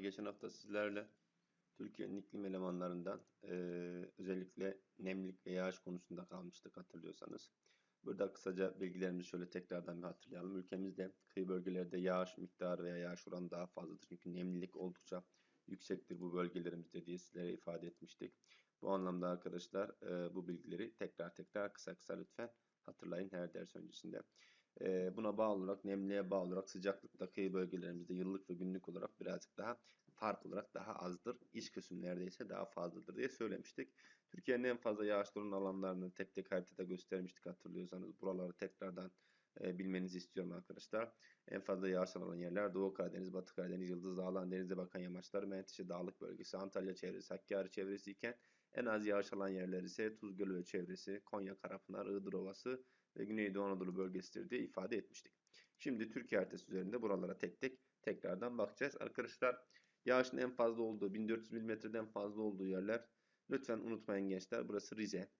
Geçen hafta sizlerle Türkiye'nin iklim elemanlarından eee, özellikle nemlilik ve yağış konusunda kalmıştık hatırlıyorsanız. Burada kısaca bilgilerimizi şöyle tekrardan bir hatırlayalım. Ülkemizde kıyı bölgelerde yağış miktarı veya yağış oranı daha fazladır. Çünkü nemlilik oldukça yüksektir bu bölgelerimizde diye sizlere ifade etmiştik. Bu anlamda arkadaşlar eee, bu bilgileri tekrar tekrar kısa kısa lütfen hatırlayın her ders öncesinde. Buna bağlı olarak, nemliğe bağlı olarak sıcaklıkta kıyı bölgelerimizde yıllık ve günlük olarak birazcık daha fark olarak daha azdır. İç kesimlerde ise daha fazladır diye söylemiştik. Türkiye'nin en fazla yağışlı olan alanlarını tek tek haritada göstermiştik hatırlıyorsanız. Buraları tekrardan e, bilmenizi istiyorum arkadaşlar. En fazla yağış alan yerler Doğu Karadeniz, Batı Karadeniz, Yıldız Dağlar, Denize bakan yamaçlar, Menteşe Dağlık bölgesi, Antalya çevresi, Hakkari çevresi iken en az yağış alan yerler ise Tuz Gölü ve çevresi, Konya, Karapınar, Iğdır Ovası ve Güneydoğu Anadolu bölgesidir diye ifade etmiştik. Şimdi Türkiye haritası üzerinde buralara tek tek tekrardan bakacağız. Arkadaşlar yağışın en fazla olduğu 1400 milimetreden fazla olduğu yerler lütfen unutmayın gençler. Burası Rize.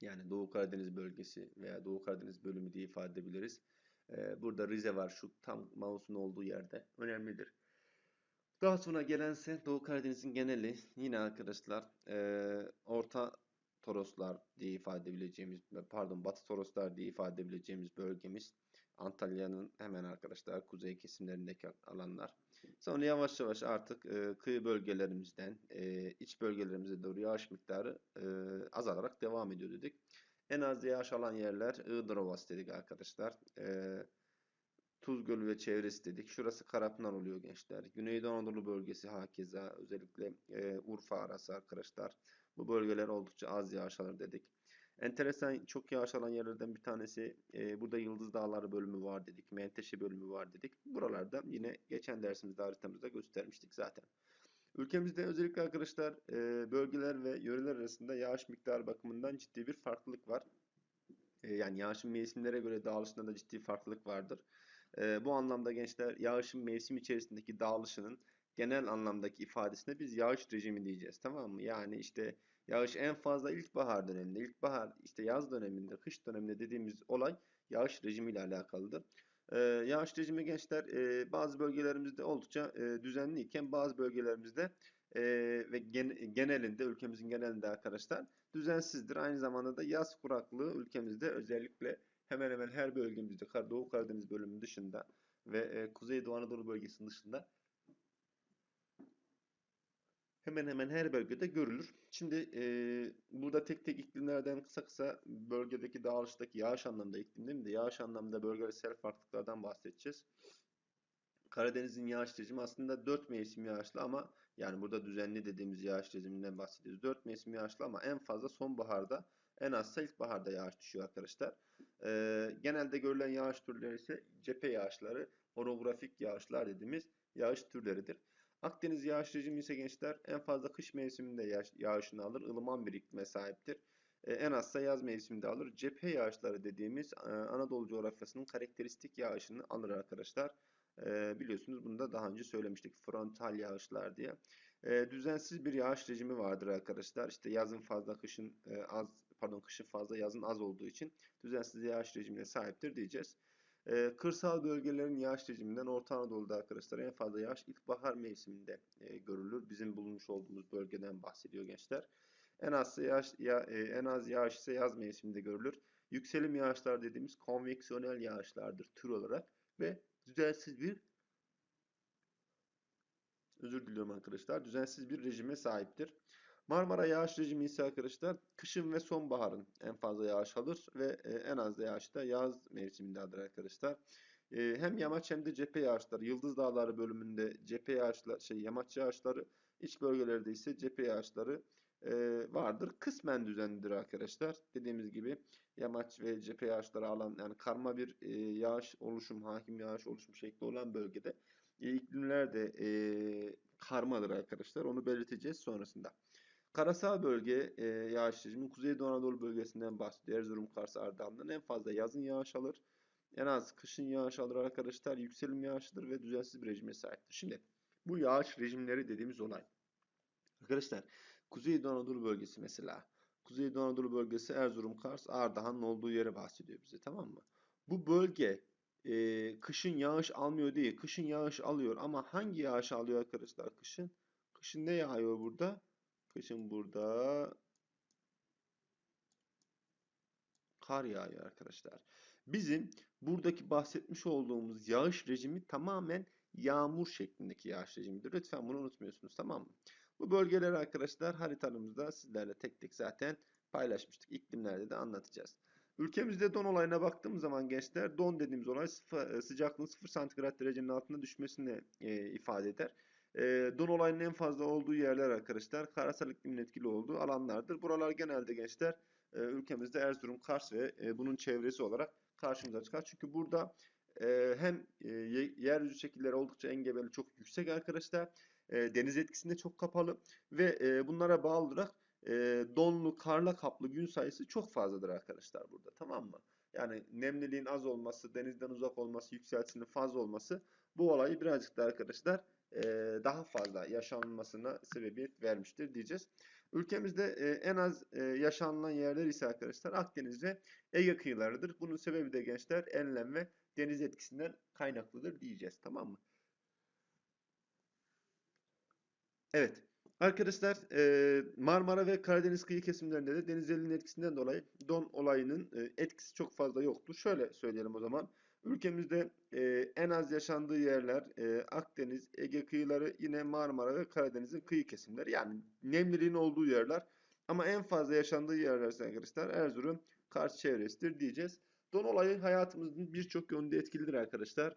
Yani Doğu Karadeniz bölgesi veya Doğu Karadeniz bölümü diye ifade edebiliriz. Ee, burada Rize var şu tam mouse'un olduğu yerde. Önemlidir. Daha sonra gelense Doğu Karadeniz'in geneli yine arkadaşlar eee, Orta Toroslar diye ifade edebileceğimiz pardon Batı Toroslar diye ifade edebileceğimiz bölgemiz Antalya'nın hemen arkadaşlar kuzey kesimlerindeki alanlar. Sonra yavaş yavaş artık eee, kıyı bölgelerimizden eee, iç bölgelerimize doğru yağış miktarı eee, azalarak devam ediyor dedik. En az yağış alan yerler Iğdır Ovası dedik arkadaşlar. Eee Tuz Gölü ve çevresi dedik. Şurası Karapınar oluyor gençler. Güneydoğu Anadolu bölgesi hakeza özellikle e, Urfa arası arkadaşlar. Bu bölgeler oldukça az yağış alır dedik. Enteresan çok yağış alan yerlerden bir tanesi e, burada Yıldız Dağları bölümü var dedik. Menteşe bölümü var dedik. Buralarda yine geçen dersimizde haritamızda göstermiştik zaten. Ülkemizde özellikle arkadaşlar e, bölgeler ve yöreler arasında yağış miktarı bakımından ciddi bir farklılık var. E, yani yağışın mevsimlere göre dağılışında da ciddi farklılık vardır. E, bu anlamda gençler yağışın mevsim içerisindeki dağılışının genel anlamdaki ifadesine biz yağış rejimi diyeceğiz. Tamam mı? Yani işte yağış en fazla ilkbahar döneminde, ilkbahar işte yaz döneminde, kış döneminde dediğimiz olay yağış rejimi ile alakalıdır. E, yağış rejimi gençler e, bazı bölgelerimizde oldukça e, düzenli iken bazı bölgelerimizde e, ve gen, genelinde ülkemizin genelinde arkadaşlar düzensizdir. Aynı zamanda da yaz kuraklığı ülkemizde özellikle hemen hemen her bölgemizde Doğu Karadeniz bölümü dışında ve e, Kuzeydoğu Anadolu bölgesinin dışında hemen hemen her bölgede görülür. Şimdi e, burada tek tek iklimlerden kısa kısa bölgedeki dağılıştaki yağış anlamda iklim değil mi yağış anlamda bölgesel farklılıklardan bahsedeceğiz. Karadeniz'in yağış rejimi aslında 4 mevsim yağışlı ama yani burada düzenli dediğimiz yağış rejiminden bahsediyoruz. 4 mevsim yağışlı ama en fazla sonbaharda en azsa ilkbaharda yağış düşüyor arkadaşlar. Ee, genelde görülen yağış türleri ise cephe yağışları, orografik yağışlar dediğimiz yağış türleridir. Akdeniz yağış rejimi ise gençler en fazla kış mevsiminde yağış, yağışını alır, ılıman bir iklime sahiptir. Ee, en azsa yaz mevsiminde alır. Cephe yağışları dediğimiz e, Anadolu coğrafyasının karakteristik yağışını alır arkadaşlar. Ee, biliyorsunuz bunu da daha önce söylemiştik. Frontal yağışlar diye. Ee, düzensiz bir yağış rejimi vardır arkadaşlar. İşte yazın fazla, kışın e, az, pardon kışın fazla, yazın az olduğu için düzensiz yağış rejimine sahiptir diyeceğiz. Ee, kırsal bölgelerin yağış rejiminden Orta Anadolu'da arkadaşlar en fazla yağış ilkbahar mevsiminde e, görülür. Bizim bulunmuş olduğumuz bölgeden bahsediyor gençler. En az yağış ya, e, en az yağış ise yaz mevsiminde görülür. Yükselim yağışlar dediğimiz konveksiyonel yağışlardır tür olarak ve düzensiz bir özür diliyorum arkadaşlar. Düzensiz bir rejime sahiptir. Marmara yağış rejimi ise arkadaşlar kışın ve sonbaharın en fazla yağış alır ve e, en az da yağış da yaz mevsimindedir arkadaşlar. E, hem yamaç hem de cephe yağışları, Yıldız Dağları bölümünde cephe yağışları, şey yamaç yağışları, iç bölgelerde ise cephe yağışları e, vardır. Kısmen düzenlidir arkadaşlar. Dediğimiz gibi yamaç ve cephe yağışları alan yani karma bir yağış oluşum, hakim yağış oluşum şekli olan bölgede iklimler de karmadır arkadaşlar. Onu belirteceğiz sonrasında. Karasal bölge e, yağış rejimi Kuzeydoğu Anadolu bölgesinden bahsediyor. Erzurum, Kars, Ardahan'dan en fazla yazın yağış alır. En az kışın yağış alır arkadaşlar. Yükselim yağışlıdır ve düzensiz bir rejime sahiptir. Şimdi bu yağış rejimleri dediğimiz olay. Arkadaşlar Kuzeydoğu Anadolu bölgesi mesela. Kuzeydoğu Anadolu bölgesi Erzurum, Kars, Ardahan'ın olduğu yere bahsediyor bize tamam mı? Bu bölge e, kışın yağış almıyor değil. Kışın yağış alıyor ama hangi yağış alıyor arkadaşlar kışın? Kışın ne yağıyor burada? Kışın burada kar yağıyor arkadaşlar. Bizim buradaki bahsetmiş olduğumuz yağış rejimi tamamen yağmur şeklindeki yağış rejimidir. Lütfen bunu unutmuyorsunuz tamam mı? Bu bölgeleri arkadaşlar haritamızda sizlerle tek tek zaten paylaşmıştık. İklimlerde de anlatacağız. Ülkemizde don olayına baktığımız zaman gençler don dediğimiz olay sıcaklığın 0 santigrat derecenin altında düşmesini e, ifade eder. E, don olayının en fazla olduğu yerler arkadaşlar karasal iklimin etkili olduğu alanlardır. Buralar genelde gençler e, ülkemizde Erzurum, Kars ve e, bunun çevresi olarak karşımıza çıkar. Çünkü burada e, hem e, ye- yeryüzü şekilleri oldukça engebeli, çok yüksek arkadaşlar. E, deniz etkisinde çok kapalı ve e, bunlara bağlı olarak e, donlu, karla kaplı gün sayısı çok fazladır arkadaşlar burada. Tamam mı? Yani nemliliğin az olması, denizden uzak olması, yükseltisinin fazla olması bu olayı birazcık da arkadaşlar daha fazla yaşanmasına sebebiyet vermiştir diyeceğiz. Ülkemizde en az yaşanılan yerler ise arkadaşlar Akdeniz ve Ege kıyılarıdır. Bunun sebebi de gençler enlem ve deniz etkisinden kaynaklıdır diyeceğiz. Tamam mı? Evet. Arkadaşlar Marmara ve Karadeniz kıyı kesimlerinde de denizlerin etkisinden dolayı don olayının etkisi çok fazla yoktur. Şöyle söyleyelim o zaman. Ülkemizde en az yaşandığı yerler Akdeniz, Ege kıyıları, yine Marmara ve Karadeniz'in kıyı kesimleri. Yani nemliliğin olduğu yerler. Ama en fazla yaşandığı yerler arkadaşlar Erzurum, Kars çevresidir diyeceğiz. Don olayı hayatımızın birçok yönde etkilidir arkadaşlar.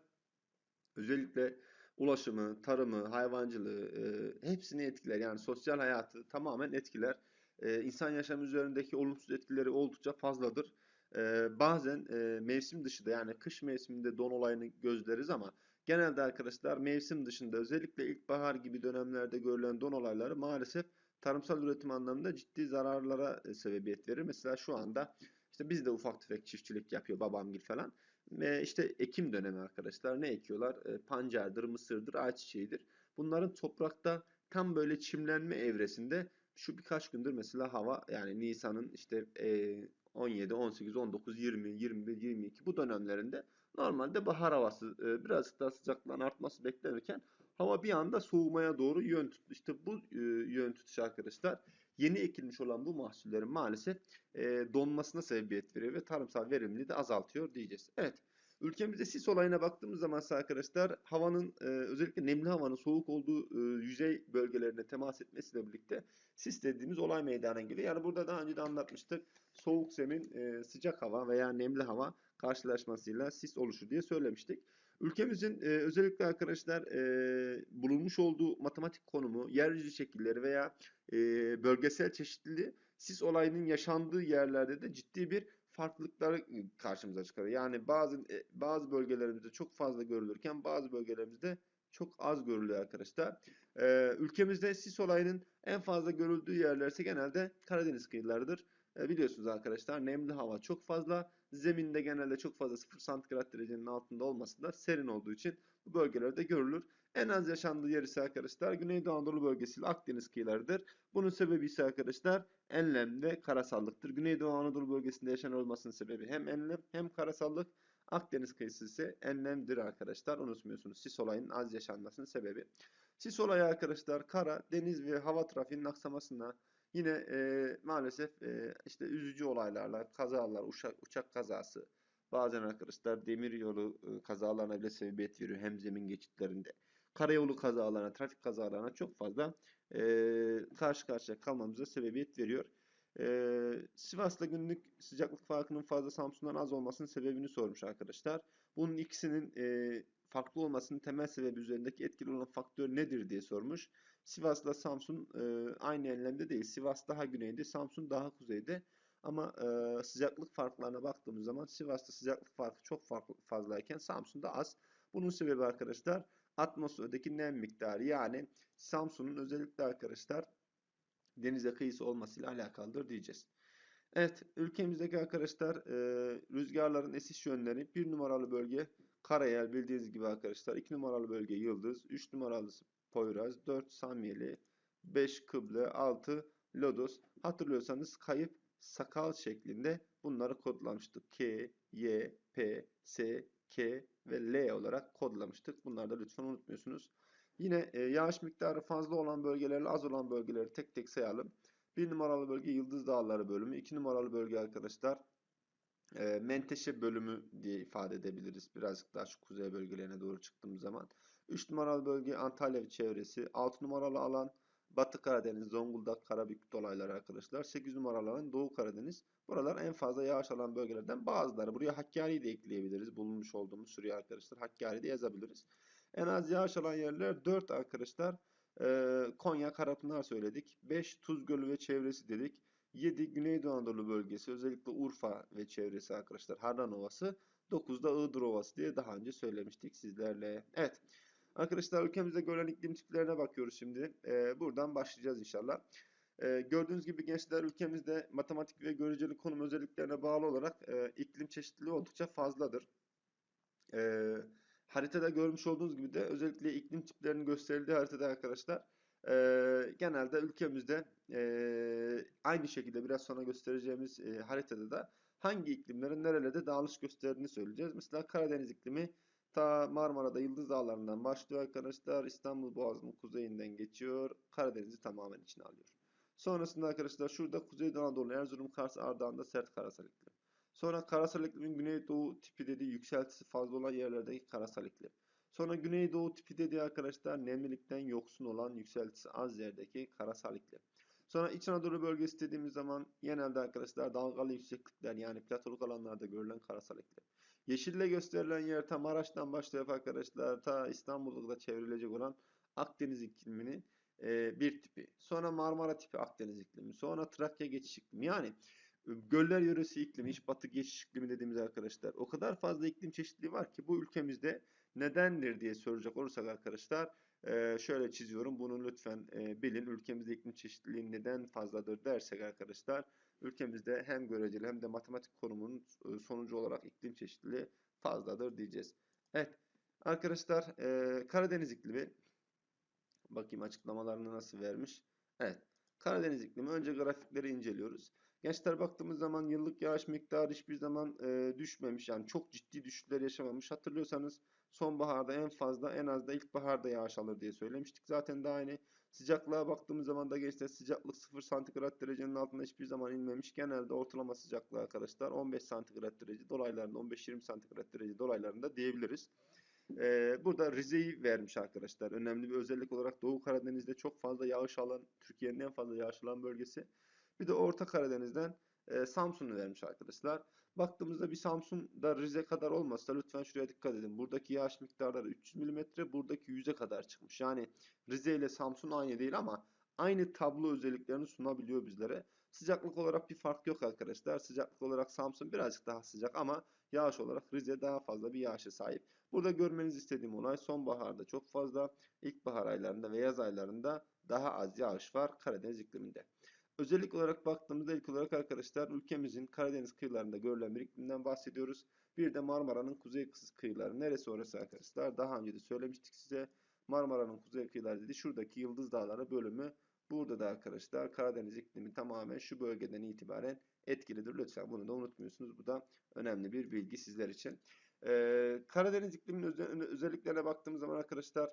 Özellikle ulaşımı, tarımı, hayvancılığı e, hepsini etkiler. Yani sosyal hayatı tamamen etkiler. E, insan yaşamı üzerindeki olumsuz etkileri oldukça fazladır. E, bazen e, mevsim dışı da yani kış mevsiminde don olayını gözleriz ama genelde arkadaşlar mevsim dışında özellikle ilkbahar gibi dönemlerde görülen don olayları maalesef tarımsal üretim anlamında ciddi zararlara e, sebebiyet verir. Mesela şu anda işte biz de ufak tefek çiftçilik yapıyor babamgil falan. Ve işte ekim dönemi arkadaşlar. Ne ekiyorlar? E, pancardır, mısırdır, ayçiçeğidir. Bunların toprakta tam böyle çimlenme evresinde şu birkaç gündür mesela hava yani Nisan'ın işte e, 17, 18, 19, 20, 21, 22 bu dönemlerinde normalde bahar havası e, birazcık daha sıcaklığın artması beklenirken hava bir anda soğumaya doğru yön tuttu. İşte bu e, yön tutuş arkadaşlar yeni ekilmiş olan bu mahsullerin maalesef e, donmasına sebebiyet veriyor ve tarımsal verimliliği de azaltıyor diyeceğiz. Evet. Ülkemizde sis olayına baktığımız zaman ise arkadaşlar havanın e, özellikle nemli havanın soğuk olduğu e, yüzey bölgelerine temas etmesiyle birlikte sis dediğimiz olay meydana geliyor. Yani burada daha önce de anlatmıştık. Soğuk zemin, e, sıcak hava veya nemli hava karşılaşmasıyla sis oluşur diye söylemiştik. Ülkemizin e, özellikle arkadaşlar e, bulunmuş olduğu matematik konumu, yeryüzü şekilleri veya e, bölgesel çeşitliliği sis olayının yaşandığı yerlerde de ciddi bir farklılıklar karşımıza çıkarıyor. Yani bazı e, bazı bölgelerimizde çok fazla görülürken bazı bölgelerimizde çok az görülüyor arkadaşlar. Ee, ülkemizde sis olayının en fazla görüldüğü yerler ise genelde Karadeniz kıyılarıdır. Ee, biliyorsunuz arkadaşlar nemli hava çok fazla. Zeminde genelde çok fazla 0 santigrat derecenin altında olması da serin olduğu için bu bölgelerde görülür. En az yaşandığı yer ise arkadaşlar Güneydoğu Anadolu bölgesi Akdeniz kıyılarıdır. Bunun sebebi ise arkadaşlar enlem ve karasallıktır. Güneydoğu Anadolu bölgesinde yaşanan olmasının sebebi hem enlem hem karasallık. Akdeniz kıyısı ise enlemdir arkadaşlar. Unutmuyorsunuz sis olayının az yaşanmasının sebebi. Sis olayı arkadaşlar kara, deniz ve hava trafiğinin aksamasına yine e, maalesef e, işte üzücü olaylarla kazalar, uçak, uçak kazası bazen arkadaşlar demir yolu e, kazalarına bile sebebiyet veriyor hem zemin geçitlerinde. Karayolu kazalarına, trafik kazalarına çok fazla e, karşı karşıya kalmamıza sebebiyet veriyor. E, Sivas'ta günlük sıcaklık farkının fazla Samsun'dan az olmasının sebebini sormuş arkadaşlar. Bunun ikisinin e, farklı olmasının temel sebebi üzerindeki etkili olan faktör nedir diye sormuş. Sivas'la Samsun e, aynı enlemde değil. Sivas daha güneyde, Samsun daha kuzeyde. Ama e, sıcaklık farklarına baktığımız zaman Sivas'ta sıcaklık farkı çok fazlayken Samsun'da az. Bunun sebebi arkadaşlar atmosferdeki nem miktarı yani Samsun'un özellikle arkadaşlar denize kıyısı olmasıyla alakalıdır diyeceğiz. Evet, ülkemizdeki arkadaşlar e, rüzgarların esiş yönleri bir numaralı bölge Karayel bildiğiniz gibi arkadaşlar. 2 numaralı bölge Yıldız, 3 numaralı Poyraz, 4 Samyeli, 5 Kıble, 6 Lodos. Hatırlıyorsanız kayıp sakal şeklinde bunları kodlamıştık. K, Y, P, S, K ve L olarak kodlamıştık. Bunları da lütfen unutmuyorsunuz. Yine e, yağış miktarı fazla olan bölgelerle az olan bölgeleri tek tek sayalım. 1 numaralı bölge Yıldız Dağları bölümü. 2 numaralı bölge arkadaşlar e, Menteşe bölümü diye ifade edebiliriz. Birazcık daha şu kuzey bölgelerine doğru çıktığımız zaman. 3 numaralı bölge Antalya ve çevresi. 6 numaralı alan Batı Karadeniz, Zonguldak, Karabük dolayları arkadaşlar. 8 numaralı alan Doğu Karadeniz. Buralar en fazla yağış alan bölgelerden bazıları. Buraya Hakkari'yi de ekleyebiliriz. Bulunmuş olduğumuz sürüye arkadaşlar. Hakkari'yi de yazabiliriz. En az yağış alan yerler 4 arkadaşlar. Konya, Karapınar söyledik. 5 Tuz Gölü ve çevresi dedik. 7 Güneydoğu Anadolu bölgesi özellikle Urfa ve çevresi arkadaşlar Harran Ovası. 9'da Iğdır Ovası diye daha önce söylemiştik sizlerle. Evet. Arkadaşlar ülkemizde görülen iklim tiplerine bakıyoruz şimdi. Ee, buradan başlayacağız inşallah. Ee, gördüğünüz gibi gençler ülkemizde matematik ve göreceli konum özelliklerine bağlı olarak e, iklim çeşitliliği oldukça fazladır. Ee, haritada görmüş olduğunuz gibi de özellikle iklim tiplerinin gösterildiği haritada arkadaşlar e, genelde ülkemizde e, aynı şekilde biraz sonra göstereceğimiz e, haritada da hangi iklimlerin nerelerde dağılış gösterdiğini söyleyeceğiz. Mesela Karadeniz iklimi ta Marmara'da Yıldız Dağları'ndan başlıyor arkadaşlar. İstanbul Boğazı'nın kuzeyinden geçiyor. Karadeniz'i tamamen içine alıyor. Sonrasında arkadaşlar şurada Kuzeydoğu Anadolu, Erzurum, Kars, Ardahan'da sert karasal iklim. Sonra karasal iklimin güneydoğu tipi dediği yükseltisi fazla olan yerlerdeki karasal iklim. Sonra güneydoğu tipi dediği arkadaşlar nemlilikten yoksun olan yükseltisi az yerdeki karasal iklim. Sonra İç Anadolu bölgesi dediğimiz zaman genelde arkadaşlar dalgalı yükseklikler yani platoluk alanlarda görülen karasal iklim. Yeşille gösterilen yer ta Maraş'tan başlayıp arkadaşlar ta İstanbul'da çevrilecek olan Akdeniz ikliminin e, bir tipi. Sonra Marmara tipi Akdeniz iklimi. Sonra Trakya geçiş iklimi. Yani e, göller yöresi iklimi, iç batı geçiş iklimi dediğimiz arkadaşlar. O kadar fazla iklim çeşitliliği var ki bu ülkemizde nedendir diye soracak olursak arkadaşlar şöyle çiziyorum. Bunu lütfen bilin. Ülkemizde iklim çeşitliliği neden fazladır dersek arkadaşlar ülkemizde hem göreceli hem de matematik konumunun sonucu olarak iklim çeşitliliği fazladır diyeceğiz. Evet arkadaşlar Karadeniz iklimi bakayım açıklamalarını nasıl vermiş. Evet Karadeniz iklimi önce grafikleri inceliyoruz. Gençler baktığımız zaman yıllık yağış miktarı hiçbir zaman e, düşmemiş. Yani çok ciddi düşüşler yaşamamış. Hatırlıyorsanız sonbaharda en fazla en az da ilkbaharda yağış alır diye söylemiştik. Zaten daha yeni sıcaklığa baktığımız zaman da gençler sıcaklık 0 santigrat derecenin altında hiçbir zaman inmemiş. Genelde ortalama sıcaklığı arkadaşlar 15 santigrat derece dolaylarında 15-20 santigrat derece dolaylarında diyebiliriz. Ee, burada Rize'yi vermiş arkadaşlar. Önemli bir özellik olarak Doğu Karadeniz'de çok fazla yağış alan, Türkiye'nin en fazla yağış alan bölgesi. Bir de Orta Karadeniz'den e, Samsun'u vermiş arkadaşlar. Baktığımızda bir Samsun'da Rize kadar olmasa lütfen şuraya dikkat edin. Buradaki yağış miktarları 300 mm, buradaki 100'e kadar çıkmış. Yani Rize ile Samsun aynı değil ama aynı tablo özelliklerini sunabiliyor bizlere. Sıcaklık olarak bir fark yok arkadaşlar. Sıcaklık olarak Samsun birazcık daha sıcak ama yağış olarak Rize daha fazla bir yağışa sahip. Burada görmenizi istediğim olay sonbaharda çok fazla, ilkbahar aylarında ve yaz aylarında daha az yağış var Karadeniz ikliminde. Özellik olarak baktığımızda ilk olarak arkadaşlar ülkemizin Karadeniz kıyılarında görülen bir iklimden bahsediyoruz. Bir de Marmara'nın kuzey kıyıları. Neresi orası arkadaşlar? Daha önce de söylemiştik size. Marmara'nın kuzey kıyıları dedi. Şuradaki Yıldız Dağları bölümü. Burada da arkadaşlar Karadeniz iklimi tamamen şu bölgeden itibaren etkilidir. Lütfen bunu da unutmuyorsunuz. Bu da önemli bir bilgi sizler için. Ee, Karadeniz ikliminin özelliklerine baktığımız zaman arkadaşlar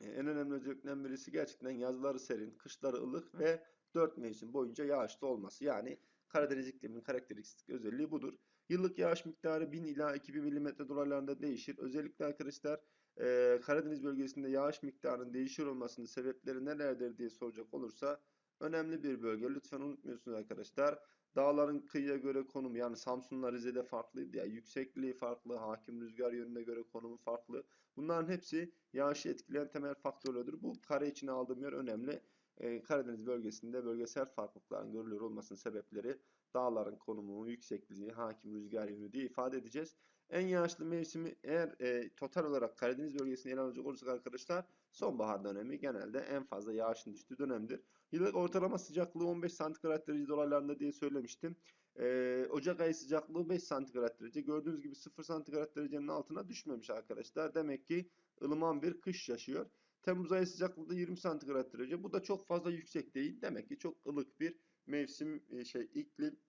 en önemli özelliklerinden birisi gerçekten yazları serin, kışları ılık ve 4 mevsim boyunca yağışlı olması. Yani Karadeniz ikliminin karakteristik özelliği budur. Yıllık yağış miktarı 1000 ila 2000 mm dolaylarında değişir. Özellikle arkadaşlar e, Karadeniz bölgesinde yağış miktarının değişiyor olmasının sebepleri nelerdir diye soracak olursa önemli bir bölge. Lütfen unutmuyorsunuz arkadaşlar. Dağların kıyıya göre konumu yani Samsun'la Rize'de farklıydı ya. Yüksekliği farklı, hakim rüzgar yönüne göre konumu farklı. Bunların hepsi yağışı etkileyen temel faktörlerdir. Bu kare içine aldığım yer önemli. Ee, Karadeniz bölgesinde bölgesel farklılıkların görülür olmasının sebepleri dağların konumu, yüksekliği, hakim rüzgar yönü diye ifade edeceğiz. En yağışlı mevsimi eğer e, total olarak Karadeniz bölgesini ele alacak olursak arkadaşlar sonbahar dönemi genelde en fazla yağışın düştüğü dönemdir. Yıllık ortalama sıcaklığı 15 santigrat derece dolaylarında diye söylemiştim. Ee, Ocak ayı sıcaklığı 5 santigrat derece. Gördüğünüz gibi 0 santigrat derecenin altına düşmemiş arkadaşlar. Demek ki ılıman bir kış yaşıyor. Temmuz ayı sıcaklığı 20 santigrat derece. Bu da çok fazla yüksek değil. Demek ki çok ılık bir mevsim e, şey iklim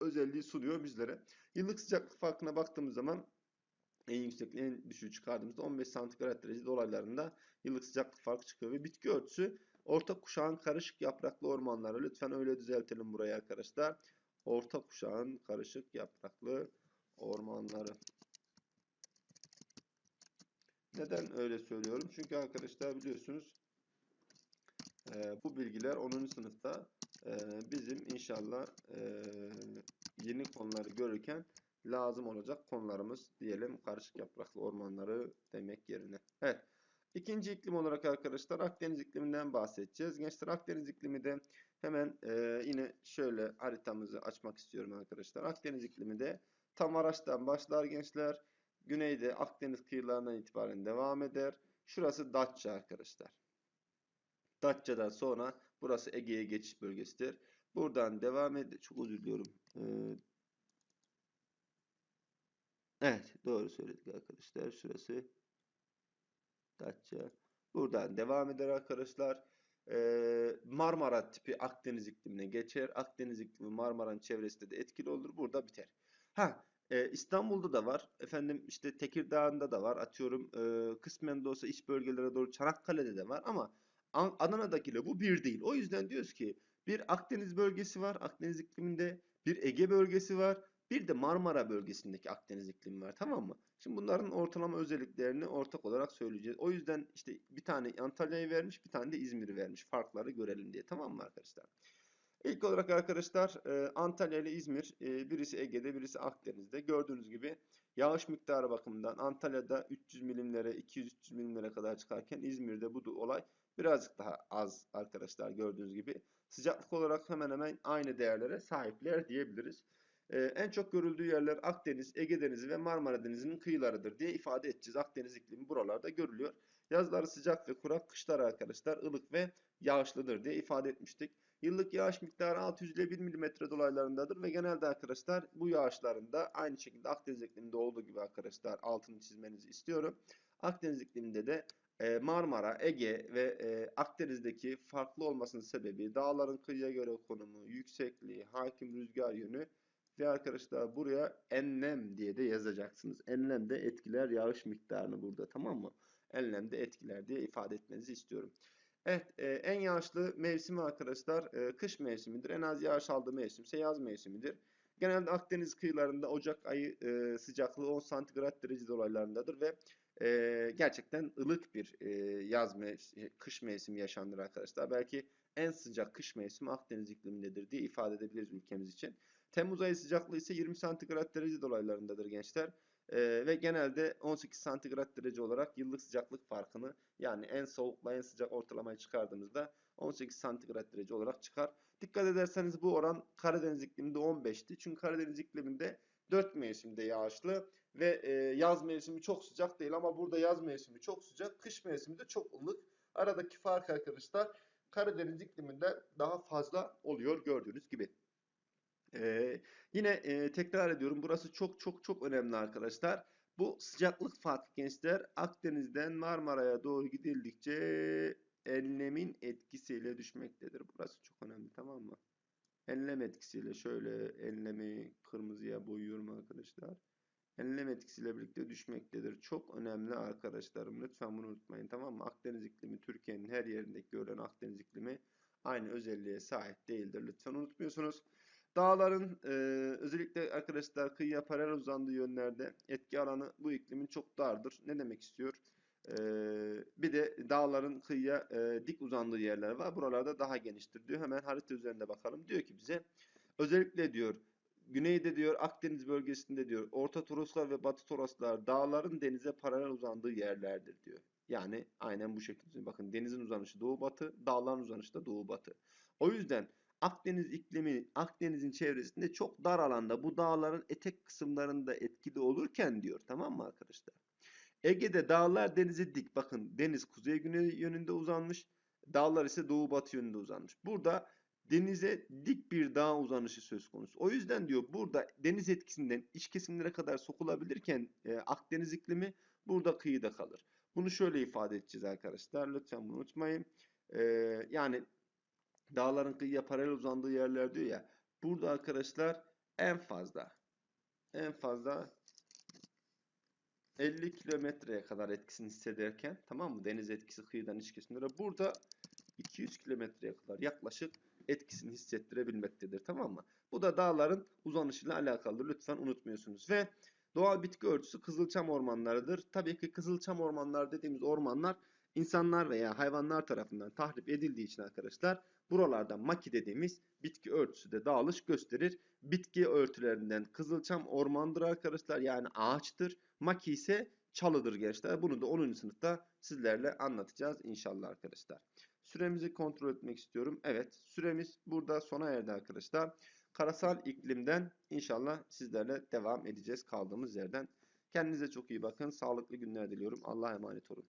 özelliği sunuyor bizlere. Yıllık sıcaklık farkına baktığımız zaman en yüksekle en düşüğü çıkardığımızda 15 santigrat derece dolaylarında yıllık sıcaklık farkı çıkıyor ve bitki örtüsü orta kuşağın karışık yapraklı ormanları. Lütfen öyle düzeltelim burayı arkadaşlar. Orta kuşağın karışık yapraklı ormanları. Neden öyle söylüyorum? Çünkü arkadaşlar biliyorsunuz e, bu bilgiler 10. sınıfta e, bizim inşallah e, yeni konuları görürken lazım olacak konularımız diyelim karışık yapraklı ormanları demek yerine. Evet. İkinci iklim olarak arkadaşlar Akdeniz ikliminden bahsedeceğiz. Gençler Akdeniz iklimi de hemen e, yine şöyle haritamızı açmak istiyorum arkadaşlar. Akdeniz iklimi de tam Maraş'tan başlar gençler. Güneyde Akdeniz kıyılarından itibaren devam eder. Şurası Datça arkadaşlar. Datça'dan sonra burası Ege'ye geçiş bölgesidir. Buradan devam ed Çok özür diliyorum. Ee, evet doğru söyledik arkadaşlar. Şurası Datça. Buradan devam eder arkadaşlar. Ee, Marmara tipi Akdeniz iklimine geçer. Akdeniz iklimi Marmara'nın çevresinde de etkili olur. Burada biter. Ha e, İstanbul'da da var. Efendim işte Tekirdağ'ında da var. Atıyorum e, kısmen de olsa iç bölgelere doğru Çanakkale'de de var ama An- Adana'dakiyle bu bir değil. O yüzden diyoruz ki bir Akdeniz bölgesi var. Akdeniz ikliminde bir Ege bölgesi var. Bir de Marmara bölgesindeki Akdeniz iklimi var. Tamam mı? Şimdi bunların ortalama özelliklerini ortak olarak söyleyeceğiz. O yüzden işte bir tane Antalya'yı vermiş, bir tane de İzmir'i vermiş. Farkları görelim diye. Tamam mı arkadaşlar? İlk olarak arkadaşlar e, Antalya ile İzmir e, birisi Ege'de birisi Akdeniz'de. Gördüğünüz gibi yağış miktarı bakımından Antalya'da 300 milimlere 200-300 milimlere kadar çıkarken İzmir'de bu olay birazcık daha az arkadaşlar gördüğünüz gibi. Sıcaklık olarak hemen hemen aynı değerlere sahipler diyebiliriz. Ee, en çok görüldüğü yerler Akdeniz, Ege Denizi ve Marmara Denizi'nin kıyılarıdır diye ifade edeceğiz. Akdeniz iklimi buralarda görülüyor. Yazları sıcak ve kurak, kışları arkadaşlar ılık ve yağışlıdır diye ifade etmiştik. Yıllık yağış miktarı 600 ile 1 mm dolaylarındadır ve genelde arkadaşlar bu yağışlarında aynı şekilde Akdeniz ikliminde olduğu gibi arkadaşlar altını çizmenizi istiyorum. Akdeniz ikliminde de e, Marmara, Ege ve e, Akdeniz'deki farklı olmasının sebebi dağların kıyıya göre konumu, yüksekliği, hakim rüzgar yönü ve arkadaşlar buraya enlem diye de yazacaksınız. Enlem de etkiler yağış miktarını burada tamam mı? Enlem de etkiler diye ifade etmenizi istiyorum. Evet e, en yağışlı mevsimi arkadaşlar e, kış mevsimidir. En az yağış aldığı mevsim ise yaz mevsimidir. Genelde Akdeniz kıyılarında Ocak ayı e, sıcaklığı 10 santigrat derece dolaylarındadır ve e, gerçekten ılık bir e, yaz mevsimi, kış mevsimi yaşanır arkadaşlar. Belki en sıcak kış mevsimi Akdeniz iklimindedir diye ifade edebiliriz ülkemiz için. Temmuz ayı sıcaklığı ise 20 santigrat derece dolaylarındadır gençler. Ve genelde 18 santigrat derece olarak yıllık sıcaklık farkını yani en soğukla en sıcak ortalamayı çıkardığımızda 18 santigrat derece olarak çıkar. Dikkat ederseniz bu oran Karadeniz ikliminde 15'ti. Çünkü Karadeniz ikliminde 4 mevsimde yağışlı ve yaz mevsimi çok sıcak değil ama burada yaz mevsimi çok sıcak, kış mevsimi de çok ılık. Aradaki fark arkadaşlar Karadeniz ikliminde daha fazla oluyor gördüğünüz gibi. Ee, yine e, tekrar ediyorum burası çok çok çok önemli arkadaşlar. Bu sıcaklık farkı gençler Akdeniz'den Marmara'ya doğru gidildikçe enlemin etkisiyle düşmektedir. Burası çok önemli tamam mı? Enlem etkisiyle şöyle enlemi kırmızıya boyuyorum arkadaşlar. Enlem etkisiyle birlikte düşmektedir. Çok önemli arkadaşlarım. Lütfen bunu unutmayın tamam mı? Akdeniz iklimi Türkiye'nin her yerindeki görülen Akdeniz iklimi aynı özelliğe sahip değildir. Lütfen unutmuyorsunuz. Dağların e, özellikle arkadaşlar kıyıya paralel uzandığı yönlerde etki alanı bu iklimin çok dardır. Ne demek istiyor? E, bir de dağların kıyıya e, dik uzandığı yerler var. Buralarda daha geniştir diyor. Hemen harita üzerinde bakalım. Diyor ki bize özellikle diyor güneyde diyor Akdeniz bölgesinde diyor Orta Toroslar ve Batı Toroslar dağların denize paralel uzandığı yerlerdir diyor. Yani aynen bu şekilde. Bakın denizin uzanışı doğu batı, dağların uzanışı da doğu batı. O yüzden Akdeniz iklimi Akdeniz'in çevresinde çok dar alanda bu dağların etek kısımlarında etkili olurken diyor. Tamam mı arkadaşlar? Ege'de dağlar denize dik. Bakın deniz kuzey güney yönünde uzanmış. Dağlar ise doğu batı yönünde uzanmış. Burada denize dik bir dağ uzanışı söz konusu. O yüzden diyor burada deniz etkisinden iç kesimlere kadar sokulabilirken e, Akdeniz iklimi burada kıyıda kalır. Bunu şöyle ifade edeceğiz arkadaşlar. Lütfen bunu unutmayın. E, yani dağların kıyıya paralel uzandığı yerler diyor ya. Burada arkadaşlar en fazla en fazla 50 kilometreye kadar etkisini hissederken tamam mı? Deniz etkisi kıyıdan iç kesimlere. Burada 200 kilometreye kadar yaklaşık etkisini hissettirebilmektedir. Tamam mı? Bu da dağların uzanışıyla alakalıdır. Lütfen unutmuyorsunuz. Ve doğal bitki örtüsü kızılçam ormanlarıdır. Tabii ki kızılçam ormanlar dediğimiz ormanlar insanlar veya hayvanlar tarafından tahrip edildiği için arkadaşlar buralarda maki dediğimiz bitki örtüsü de dağılış gösterir. Bitki örtülerinden kızılçam ormandır arkadaşlar yani ağaçtır. Maki ise çalıdır gençler. Bunu da 10. sınıfta sizlerle anlatacağız inşallah arkadaşlar. Süremizi kontrol etmek istiyorum. Evet süremiz burada sona erdi arkadaşlar. Karasal iklimden inşallah sizlerle devam edeceğiz kaldığımız yerden. Kendinize çok iyi bakın. Sağlıklı günler diliyorum. Allah'a emanet olun.